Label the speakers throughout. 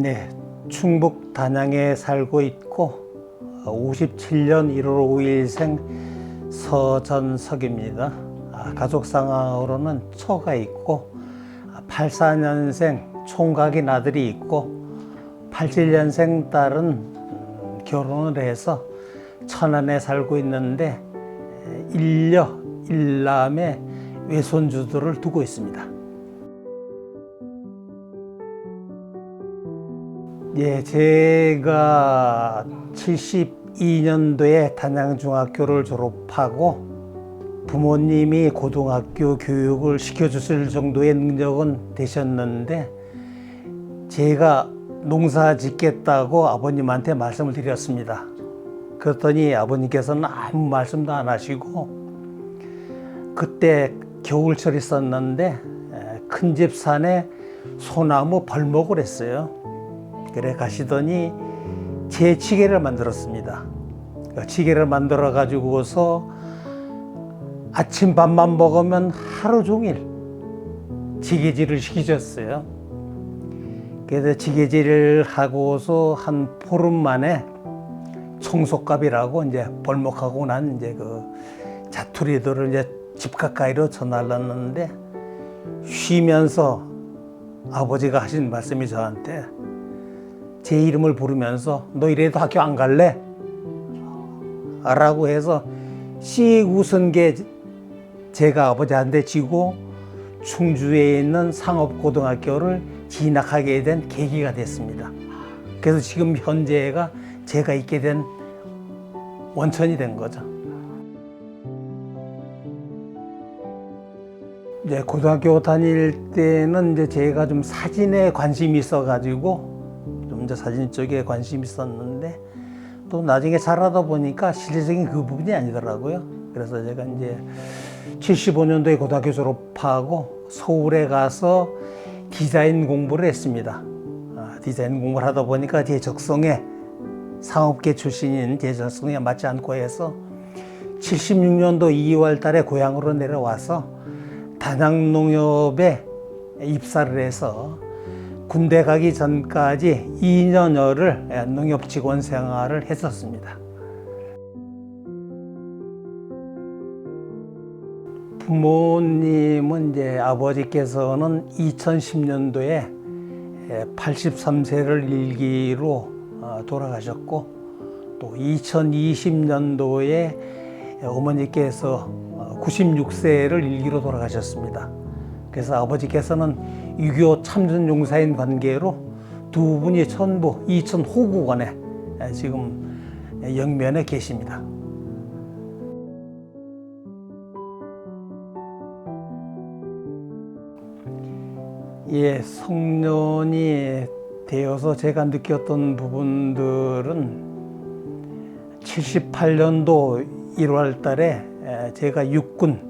Speaker 1: 네, 충북 단양에 살고 있고 57년 1월 5일생 서전석입니다. 아, 가족 상황으로는 처가 있고 84년생 총각인 아들이 있고 87년생 딸은 음, 결혼을 해서 천안에 살고 있는데 일녀 일남의 외손주들을 두고 있습니다. 예, 제가 72년도에 단양중학교를 졸업하고 부모님이 고등학교 교육을 시켜주실 정도의 능력은 되셨는데 제가 농사 짓겠다고 아버님한테 말씀을 드렸습니다. 그랬더니 아버님께서는 아무 말씀도 안 하시고 그때 겨울철 있었는데 큰 집 산에 소나무 벌목을 했어요. 그래 가시더니 제 지게를 만들었습니다. 그 지게를 만들어 가지고서 아침 밥만 먹으면 하루 종일 지게질을 시키셨어요. 그래서 지게질을 하고서 한 보름 만에 청속갑이라고 이제 벌목하고 난 이제 그 자투리들을 이제 집 가까이로 전화를놨는데 쉬면서 아버지가 하신 말씀이 저한테 제 이름을 부르면서 너 이래도 학교 안 갈래? 라고 해서 씩 웃은 게 제가 아버지한테 지고 충주에 있는 상업고등학교를 진학하게 된 계기가 됐습니다. 그래서 지금 현재가 제가 있게 된 원천이 된 거죠. 이제 고등학교 다닐 때는 이제 제가 좀 사진에 관심이 있어가지고 좀 이제 사진 쪽에 관심이 있었는데 또 나중에 자라다 보니까 실질적인 그 부분이 아니더라고요. 그래서 제가 이제 75년도에 고등학교 졸업하고 서울에 가서 디자인 공부를 했습니다. 아, 디자인 공부를 하다 보니까 제 적성에 상업계 출신인 제 적성에 맞지 않고 해서 76년도 2월 달에 고향으로 내려와서 단양 농협에 입사를 해서 군대 가기 전까지 2년여를 농협 직원 생활을 했었습니다. 부모님은 이제 아버지께서는 2010년도에 83세를 일기로 어, 돌아가셨고 또 2020년도에 어머니께서 96세를 일기로 돌아가셨습니다. 그래서 아버지께서는 6.25 참전 용사인 관계로 두 분이 전부 이천 호국원에 지금 영면에 계십니다. 예, 성년이 되어서 제가 느꼈던 부분들은 78년도 1월 달에 제가 육군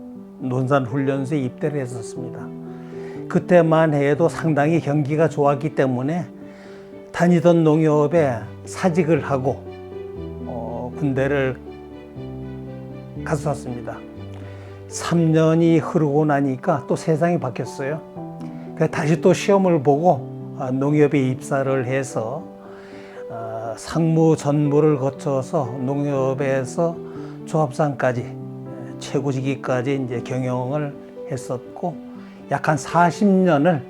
Speaker 1: 논산훈련소에 입대를 했었습니다. 그때만 해도 상당히 경기가 좋았기 때문에 다니던 농협에 사직을 하고 어, 군대를 갔었습니다. 3년이 흐르고 나니까 또 세상이 바뀌었어요. 다시 또 시험을 보고 아, 농협에 입사를 해서 어, 상무 전무를 거쳐서 농협에서 조합상까지 최고직위까지 이제 경영을 했었고 약 한 40년을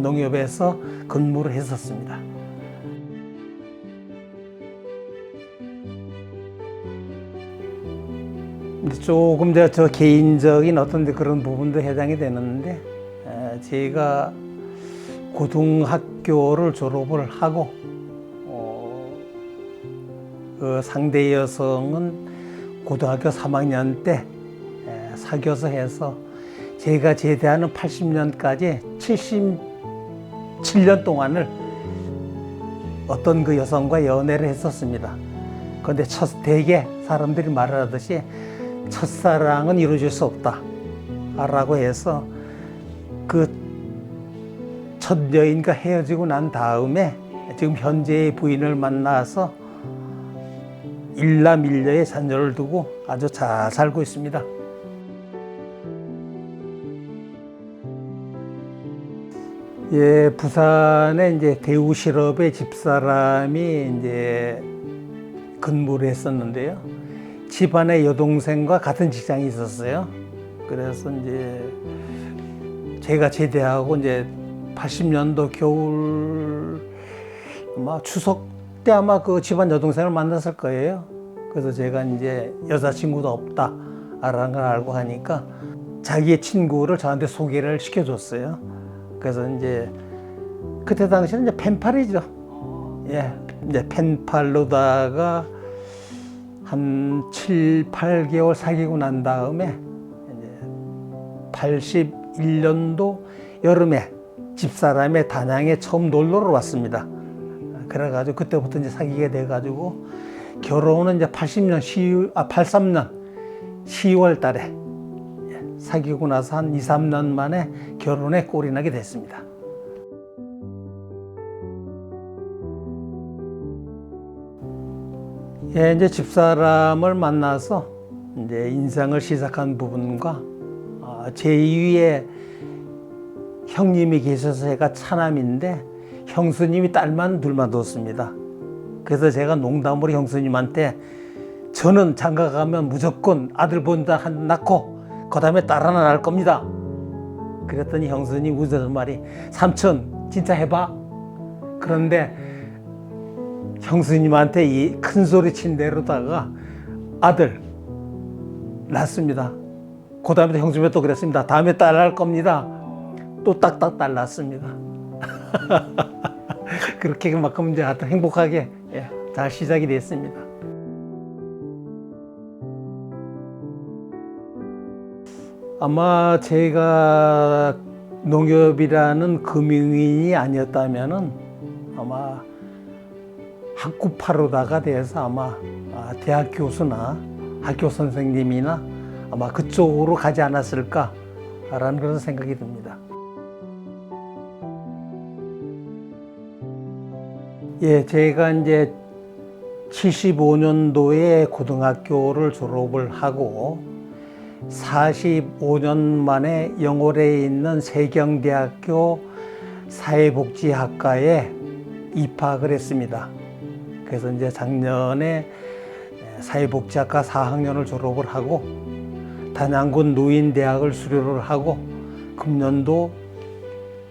Speaker 1: 농협에서 근무를 했었습니다. 조금 저, 저 개인적인 어떤 그런 부분도 해당이 되는데 제가 고등학교를 졸업을 하고 어, 그 상대 여성은 고등학교 3학년 때 사귀어서 해서 제가 제대하는 80년까지 77년 동안을 어떤 그 여성과 연애를 했었습니다. 그런데 첫 대개 사람들이 말하듯이 첫사랑은 이루어질 수 없다. 라고 해서 그 첫 여인과 헤어지고 난 다음에 지금 현재의 부인을 만나서 일남일녀의 자녀를 두고 아주 잘 살고 있습니다. 예, 부산에 이제 대우 실업의 집사람이 이제 근무를 했었는데요. 집안에 여동생과 같은 직장이 있었어요. 그래서 이제 제가 제대하고 이제 80년도 겨울 아마 추석 때 아마 그 집안 여동생을 만났을 거예요. 그래서 제가 이제 여자친구도 없다라는 걸 알고 하니까 자기의 친구를 저한테 소개를 시켜줬어요. 그래서 이제 그때 당시는 이제 펜팔이죠. 예, 이제 펜팔로다가 한 7, 8개월 사귀고 난 다음에 이제 81년도 여름에 집사람의 단양에 처음 놀러를 왔습니다. 그래가지고 그때부터 이제 사귀게 돼가지고 결혼은 이제 80년 10, 아 83년 10월 달에 예, 사귀고 나서 한 2, 3년 만에 결혼에 꼴이 나게 됐습니다. 예, 이제 집사람을 만나서 이제 인생을 시작한 부분과 아, 제2위의 형님이 계셔서 제가 차남인데 형수님이 딸만 둘만 뒀습니다. 그래서 제가 농담으로 형수님한테 저는 장가 가면 무조건 아들 본다 한 낳고 그 다음에 딸 하나 낳을 겁니다. 그랬더니 형수님 웃어서 말이 삼촌 진짜 해봐. 그런데 형수님한테 이 큰 소리 친 대로다가 아들 낳습니다. 그 다음에 형수님이 또 그랬습니다. 다음에 딸 낳을 겁니다. 또 딱딱 딸 낳습니다. 그렇게 그만큼 이제 행복하게 예, 잘 시작이 됐습니다. 아마 제가 농협이라는 금융인이 아니었다면은 아마 학구파로다가 돼서 아마 아, 대학 교수나 학교 선생님이나 아마 그쪽으로 가지 않았을까라는 그런 생각이 듭니다. 예, 제가 이제 75년도에 고등학교를 졸업을 하고 45년 만에 영월에 있는 세경대학교 사회복지학과에 입학을 했습니다. 그래서 이제 작년에 사회복지학과 4학년을 졸업을 하고 단양군 노인대학을 수료를 하고 금년도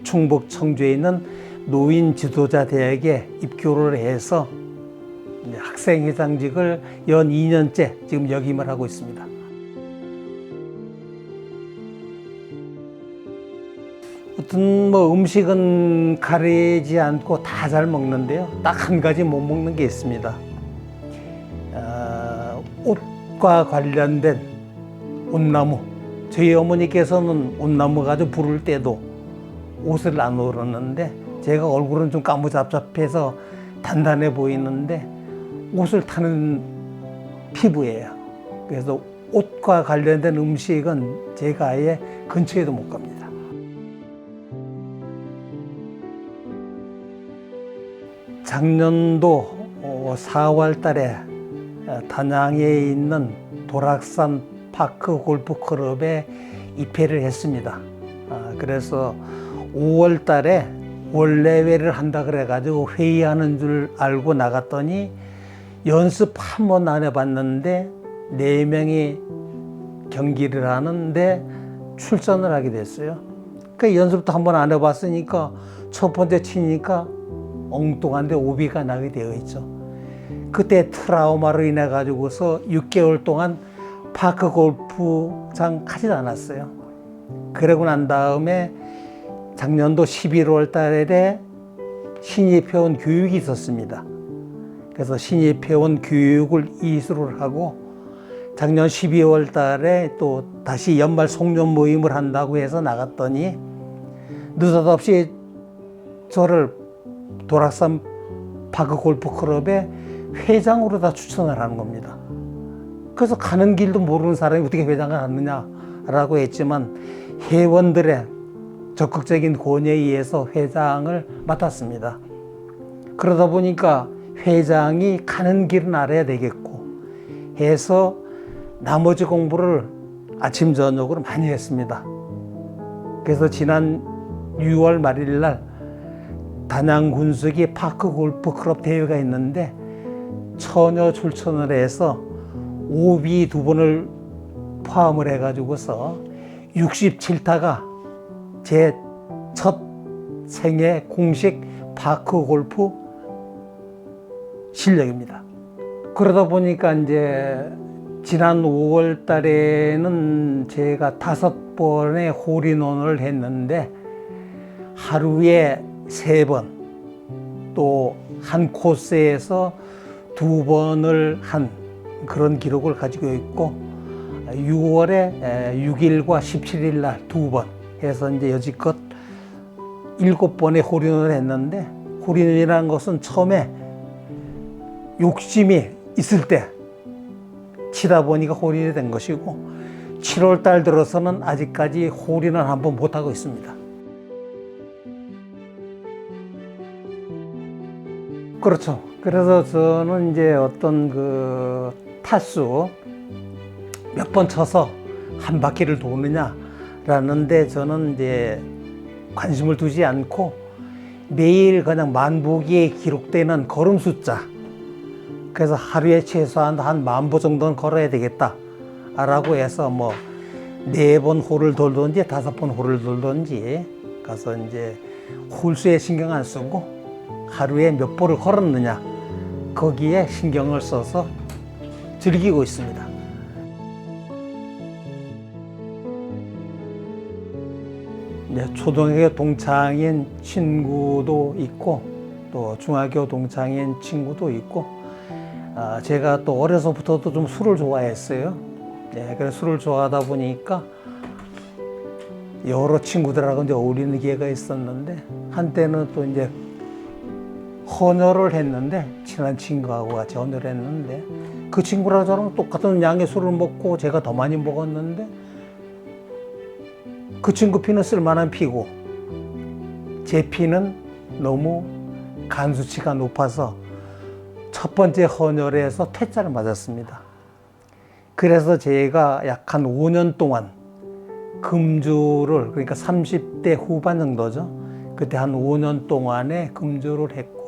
Speaker 1: 충북 청주에 있는 노인 지도자 대학에 입교를 해서 학생회장직을 연 2년째 지금 역임을 하고 있습니다. 어떤 뭐 음식은 가리지 않고 다 잘 먹는데요. 딱 한 가지 못 먹는 게 있습니다. 어, 옷과 관련된 옷나무. 저희 어머니께서는 옷나무 가지고 부를 때도 옷을 안 오르는데 제가 얼굴은 좀 까무잡잡해서 단단해 보이는데 옷을 타는 피부예요. 그래서 옷과 관련된 음식은 제가 아예 근처에도 못 갑니다. 작년도 4월 달에 단양에 있는 도락산 파크 골프 클럽에 입회를 했습니다. 아, 그래서 5월 달에 원래회를 한다 그래가지고 회의하는 줄 알고 나갔더니 연습 한 번 안 해봤는데 네 명이 경기를 하는데 출전을 하게 됐어요. 그 연습도 한 번 안 해봤으니까 첫 번째 치니까 엉뚱한데 오비가 나게 되어 있죠. 그때 트라우마로 인해 가지고서 6개월 동안 파크 골프장 가지도 않았어요. 그러고 난 다음에 작년도 11월 달에 신입회원 교육이 있었습니다. 그래서 신입회원 교육을 이수를 하고 작년 12월 달에 또 다시 연말 송년 모임을 한다고 해서 나갔더니 느닷없이 저를 도락산 파크 골프 클럽의 회장으로 다 추천을 하는 겁니다. 그래서 가는 길도 모르는 사람이 어떻게 회장을 하느냐라고 했지만 회원들의 적극적인 권유에 의해서 회장을 맡았습니다. 그러다 보니까 회장이 가는 길은 알아야 되겠고 해서 나머지 공부를 아침 저녁으로 많이 했습니다. 그래서 지난 6월 말일 날 단양 군수기 파크 골프 클럽 대회가 있는데 처녀 출전을 해서 오비 두 번을 포함을 해가지고서 67타가 제 첫 생애 공식 파크 골프 실력입니다. 그러다 보니까 이제 지난 5월 달에는 제가 다섯 번의 홀인원을 했는데 하루에 세 번, 또 한 코스에서 두 번을 한 그런 기록을 가지고 있고 6월에 6일과 17일 날 두 번 해서 이제 여지껏 일곱 번의 홀인원을 했는데 홀인원이라는 것은 처음에 욕심이 있을 때 치다 보니까 홀인이 된 것이고 7월 달 들어서는 아직까지 홀인을 한번 못 하고 있습니다. 그렇죠. 그래서 저는 이제 어떤 그 타수 몇 번 쳐서 한 바퀴를 도느냐라는데 저는 이제 관심을 두지 않고 매일 그냥 만보기에 기록되는 걸음 숫자 그래서 하루에 최소한 한 만보 정도는 걸어야 되겠다 라고 해서 뭐 네 번 홀을 돌던지 다섯 번 홀을 돌던지 가서 이제 홀수에 신경 안 쓰고 하루에 몇 보를 걸었느냐 거기에 신경을 써서 즐기고 있습니다. 네, 초등학교 동창인 친구도 있고 또 중학교 동창인 친구도 있고 아, 제가 또 어려서부터도 좀 술을 좋아했어요. 네, 그래서 술을 좋아하다 보니까 여러 친구들하고 이제 어울리는 기회가 있었는데 한때는 또 이제 헌혈을 했는데 친한 친구하고 같이 헌혈을 했는데 그 친구랑 저랑 똑같은 양의 술을 먹고 제가 더 많이 먹었는데 그 친구 피는 쓸만한 피고 제 피는 너무 간 수치가 높아서 첫 번째 헌혈에서 퇴짜를 맞았습니다. 그래서 제가 약 한 5년 동안 금주를 그러니까 30대 후반 정도죠. 그때 한 5년 동안에 금주를 했고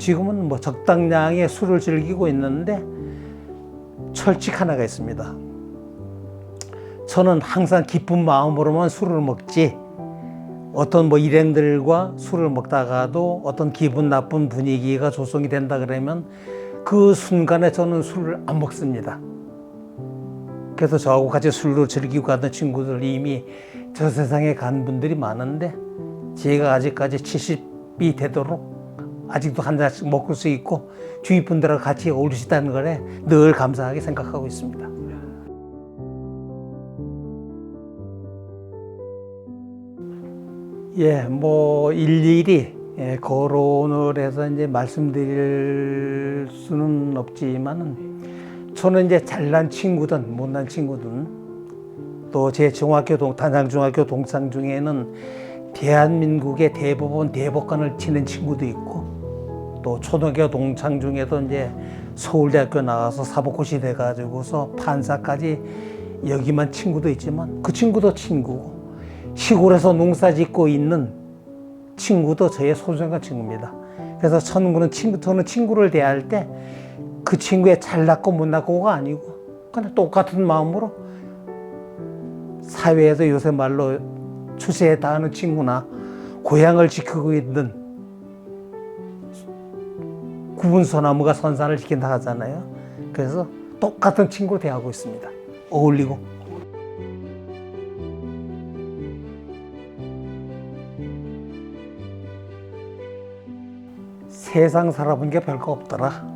Speaker 1: 지금은 뭐 적당량의 술을 즐기고 있는데 철칙 하나가 있습니다. 저는 항상 기쁜 마음으로만 술을 먹지 어떤 뭐 일행들과 술을 먹다가도 어떤 기분 나쁜 분위기가 조성이 된다 그러면 그 순간에 저는 술을 안 먹습니다. 그래서 저하고 같이 술로 즐기고 가던 친구들 이미 저 세상에 간 분들이 많은데 제가 아직까지 70이 되도록 아직도 한 잔씩 먹을 수 있고 주위 분들하고 같이 어울릴 수 있다는 거에 늘 감사하게 생각하고 있습니다. 예, 뭐 일일이 예, 거론을 해서 이제 말씀드릴 수는 없지만은 저는 이제 잘난 친구든 못난 친구든 또 제 중학교 동 단양 중학교 동창 중에는 대한민국의 대법원 대법관을 치는 친구도 있고 또 초등학교 동창 중에도 이제 서울대학교 나와서 사법고시 돼가지고서 판사까지 여기만 친구도 있지만 그 친구도 친구고 시골에서 농사 짓고 있는 친구도 저의 소중한 친구입니다. 그래서 저는 친구, 저는 친구를 대할 때 그 친구의 잘났고 못났고가 아니고 그냥 똑같은 마음으로 사회에서 요새 말로 추세에 닿는 친구나 고향을 지키고 있는 구분소나무가 선산을 지킨다 하잖아요. 그래서 똑같은 친구로 대하고 있습니다. 어울리고. 세상 살아본 게 별거 없더라.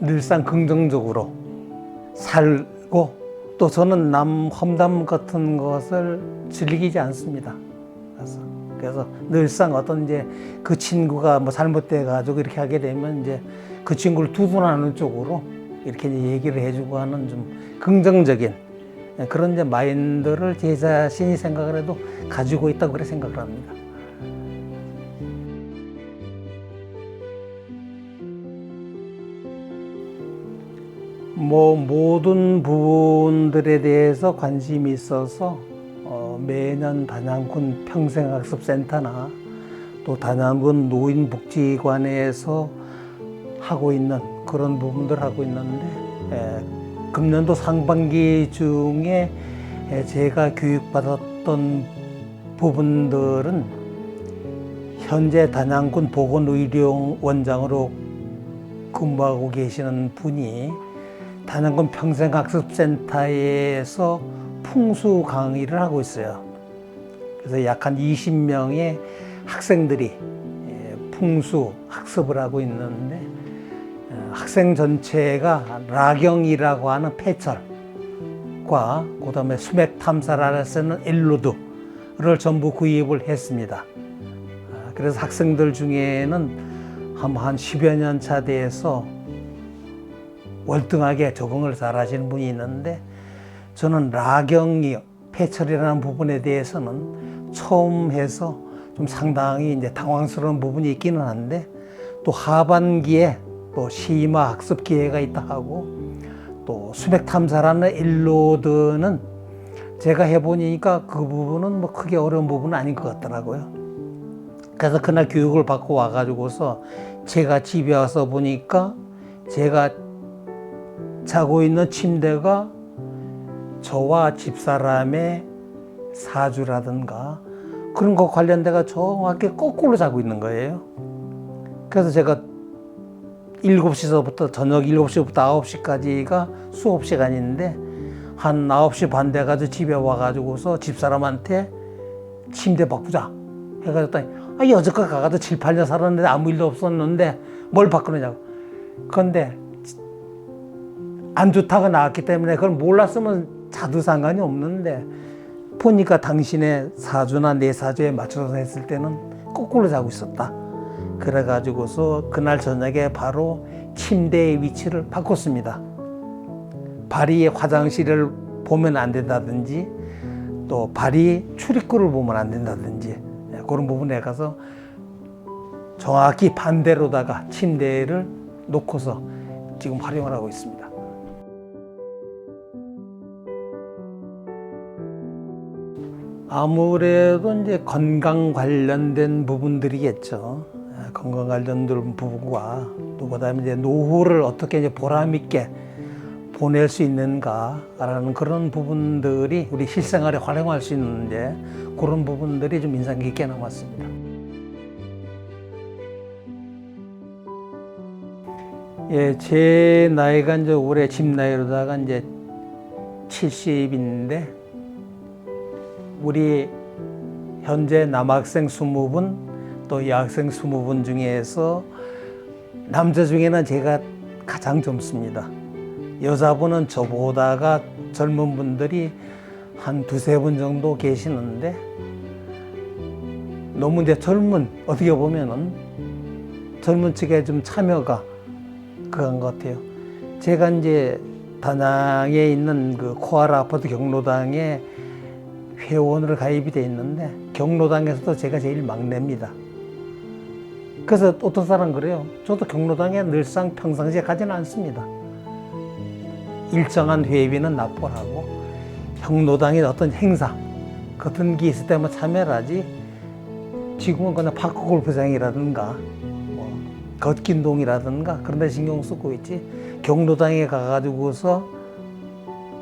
Speaker 1: 늘상 긍정적으로 살고 또 저는 남 험담 같은 것을 즐기지 않습니다. 그래서, 그래서 늘상 어떤 이제 그 친구가 뭐 잘못돼 가지고 이렇게 하게 되면 이제 그 친구를 두둔하는 쪽으로 이렇게 이제 얘기를 해주고 하는 좀 긍정적인 그런 이제 마인드를 제 자신이 생각을 해도 가지고 있다고 그래 생각을 합니다. 뭐 모든 부분들에 대해서 관심이 있어서 어 어, 매년 단양군 평생학습센터나 또 단양군 노인복지관에서 하고 있는 그런 부분들 하고 있는데 에, 금년도 상반기 중에 에, 제가 교육받았던 부분들은 현재 단양군 보건의료원장으로 근무하고 계시는 분이 단양군 평생학습센터에서 풍수 강의를 하고 있어요. 그래서 약 한 20명의 학생들이 예, 풍수 학습을 하고 있는데 어, 학생 전체가 라경이라고 하는 폐철과 그다음에 수맥 탐사를 쓰는 일로드를 전부 구입을 했습니다. 아, 그래서 학생들 중에는 한, 한 10여 년 차 돼서 월등하게 적응을 잘 하시는 분이 있는데 저는 라경이 폐철이라는 부분에 대해서는 처음 해서 좀 상당히 이제 당황스러운 부분이 있기는 한데 또 하반기에 또 시마 학습 기회가 있다 하고 또 수맥 탐사라는 일로드는 제가 해보니까 그 부분은 뭐 크게 어려운 부분은 아닌 것 같더라고요. 그래서 그날 교육을 받고 와가지고서 제가 집에 와서 보니까 제가 자고 있는 침대가 저와 집사람의 사주라든가 그런 거 관련돼가 정확히 거꾸로 자고 있는 거예요. 그래서 제가 7시서부터 저녁 7시부터 9시까지가 수업 시간인데 한 9시 반 돼가지고 집에 와가지고서 집사람한테 침대 바꾸자 해가지고 아, 여태껏 가가지고 7, 8년 살았는데 아무 일도 없었는데 뭘 바꾸느냐고. 그런데 안 좋다가 나왔기 때문에 그걸 몰랐으면 자도 상관이 없는데 보니까 당신의 사주나 내 사주에 맞춰서 했을 때는 거꾸로 자고 있었다. 그래가지고서 그날 저녁에 바로 침대의 위치를 바꿨습니다. 발이 화장실을 보면 안 된다든지 또 발이 출입구를 보면 안 된다든지 그런 부분에 가서 정확히 반대로다가 침대를 놓고서 지금 활용을 하고 있습니다. 아무래도 이제 건강 관련된 부분들이겠죠. 아, 건강 관련된 부분과 또 그다음에 이제 노후를 어떻게 이제 보람 있게 보낼 수 있는가라는 그런 부분들이 우리 실생활에 활용할 수 있는데 그런 부분들이 좀 인상 깊게 남았습니다. 예, 제 나이가 이제 올해 집 나이로다가 이제 70인데 우리 현재 남학생 20분 또 여학생 20분 중에서 남자 중에는 제가 가장 젊습니다. 여자분은 저보다가 젊은 분들이 한 두세 분 정도 계시는데 너무 이제 젊은 어떻게 보면은 젊은 측에 좀 참여가 그런 것 같아요. 제가 이제 다낭에 있는 그 코알라 아파트 경로당에 회원으로 가입이 돼 있는데 경로당에서도 제가 제일 막내입니다. 그래서 어떤 사람 그래요. 저도 경로당에 늘상 평상시에 가지는 않습니다. 일정한 회비는 납부를 하고 경로당의 어떤 행사 같은 게 있을 때만 참여를 하지 지금은 그냥 파크 골프장이라든가 뭐 걷긴동이라든가 그런 데 신경 쓰고 있지 경로당에 가가지고서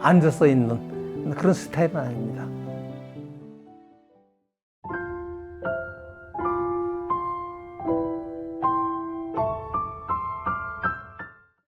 Speaker 1: 앉아서 있는 그런 스타일은 아닙니다.